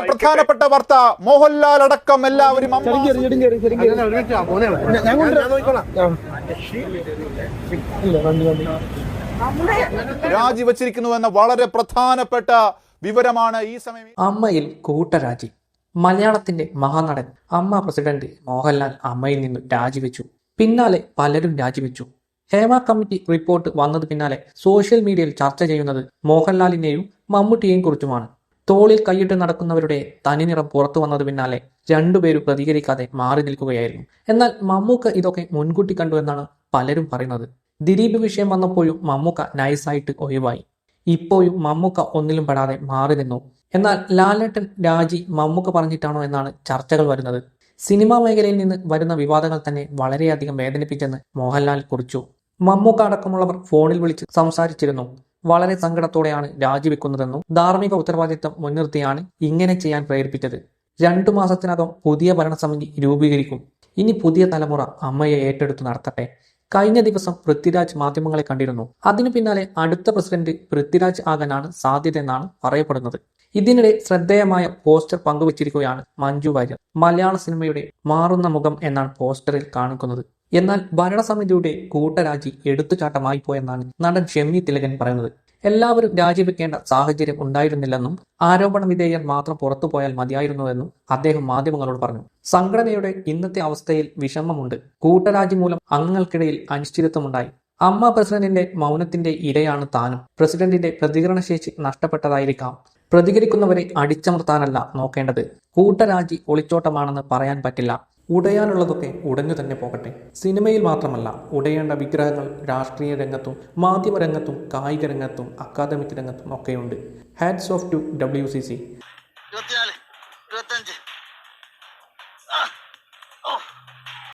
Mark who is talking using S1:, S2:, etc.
S1: പ്രധാനപ്പെട്ട വാർത്ത. മോഹൻലാൽ അടക്കം എല്ലാവരും രാജിവച്ചിരിക്കുന്നു എന്ന വളരെ പ്രധാനപ്പെട്ട വിവരമാണ് ഈ സമയം.
S2: അമ്മയിൽ കൂട്ടരാജി. മലയാളത്തിന്റെ മഹാനടൻ അമ്മ പ്രസിഡന്റ് മോഹൻലാൽ അമ്മയിൽ നിന്ന് രാജിവെച്ചു. പിന്നാലെ പലരും രാജിവെച്ചു. ഹേമ കമ്മിറ്റി റിപ്പോർട്ട് വന്നത് പിന്നാലെ സോഷ്യൽ മീഡിയയിൽ ചർച്ച ചെയ്യുന്നത് മോഹൻലാലിനെയും മമ്മൂട്ടിയെയും കുറിച്ചുമാണ്. തോളിൽ കൈയിട്ട് നടക്കുന്നവരുടെ തനിനിറം പുറത്തു വന്നത് പിന്നാലെ രണ്ടുപേരും പ്രതികരിക്കാതെ മാറി നിൽക്കുകയായിരുന്നു. എന്നാൽ മമ്മൂക്ക ഇതൊക്കെ മുൻകൂട്ടി കണ്ടു എന്നാണ് പലരും പറയുന്നത്. ദിലീപ് വിഷയം വന്നപ്പോഴും മമ്മൂക്ക നൈസായിട്ട് ഒഴിവായി. ഇപ്പോഴും മമ്മൂക്ക ഒന്നിലും പെടാതെ മാറി നിന്നു. എന്നാൽ ലാലേട്ടൻ രാജി മമ്മൂക്ക പറഞ്ഞിട്ടാണോ എന്നാണ് ചർച്ചകൾ വരുന്നത്. സിനിമാ മേഖലയിൽ നിന്ന് വരുന്ന വിവാദങ്ങൾ തന്നെ വളരെയധികം വേദനിപ്പിച്ചെന്ന് മോഹൻലാൽ കുറിച്ചു. മമ്മൂക്ക അടക്കമുള്ളവർ ഫോണിൽ വിളിച്ച് സംസാരിച്ചിരുന്നു. വളരെ സങ്കടത്തോടെയാണ് രാജിവെക്കുന്നതെന്നും ധാർമ്മിക ഉത്തരവാദിത്തം മുൻനിർത്തിയാണ് ഇങ്ങനെ ചെയ്യാൻ പ്രേരിപ്പിച്ചത്. രണ്ടു മാസത്തിനകം പുതിയ ഭരണസമിതി രൂപീകരിക്കും. ഇനി പുതിയ തലമുറ അമ്മയെ ഏറ്റെടുത്ത് നടത്തട്ടെ. കഴിഞ്ഞ ദിവസം പൃഥ്വിരാജ് മാധ്യമങ്ങളെ കണ്ടിരുന്നു. അതിനു പിന്നാലെ അടുത്ത പ്രസിഡന്റ് പൃഥ്വിരാജ് ആകാനാണ് സാധ്യത എന്നാണ് പറയപ്പെടുന്നത്. ഇതിനിടെ ശ്രദ്ധേയമായ പോസ്റ്റർ പങ്കുവച്ചിരിക്കുകയാണ് മഞ്ജു വാര്യർ. മലയാള സിനിമയുടെ മാറുന്ന മുഖം എന്നാണ് പോസ്റ്ററിൽ കാണിക്കുന്നത് എന്നാൽ ഭരണസമിതിയുടെ കൂട്ടരാജി എടുത്തുചാട്ടമായി പോയെന്നാണ് നടൻ ഷെമ്മി തിലകൻ പറയുന്നത്. എല്ലാവരും രാജിവെക്കേണ്ട സാഹചര്യം ഉണ്ടായിരുന്നില്ലെന്നും ആരോപണ വിധേയർ മാത്രം പുറത്തുപോയാൽ മതിയായിരുന്നുവെന്നും അദ്ദേഹം മാധ്യമങ്ങളോട് പറഞ്ഞു. സംഘടനയുടെ ഇന്നത്തെ അവസ്ഥയിൽ വിഷമമുണ്ട്. കൂട്ടരാജി മൂലം അംഗങ്ങൾക്കിടയിൽ അനിശ്ചിതത്വമുണ്ടായി. അമ്മ പ്രസിഡന്റിന്റെ മൗനത്തിന്റെ ഇരയാണ് താനും. പ്രസിഡന്റിന്റെ പ്രതികരണശേഷി നഷ്ടപ്പെട്ടതായിരിക്കാം. പ്രതികരിക്കുന്നവരെ അടിച്ചമർത്താനല്ല നോക്കേണ്ടത്. കൂട്ടരാജി ഒളിച്ചോട്ടമാണെന്ന് പറയാൻ പറ്റില്ല. ഉടയാനുള്ളതൊക്കെ ഉടഞ്ഞു തന്നെ പോകട്ടെ. സിനിമയിൽ മാത്രമല്ല ഉടയേണ്ട വിഗ്രഹങ്ങൾ രാഷ്ട്രീയ രംഗത്തും മാധ്യമ രംഗത്തും കായിക രംഗത്തും അക്കാദമിക് രംഗത്തും ഒക്കെയുണ്ട് hats off to W C C
S3: ഇരുപത്തിനാല് ഇരുപത്തഞ്ച്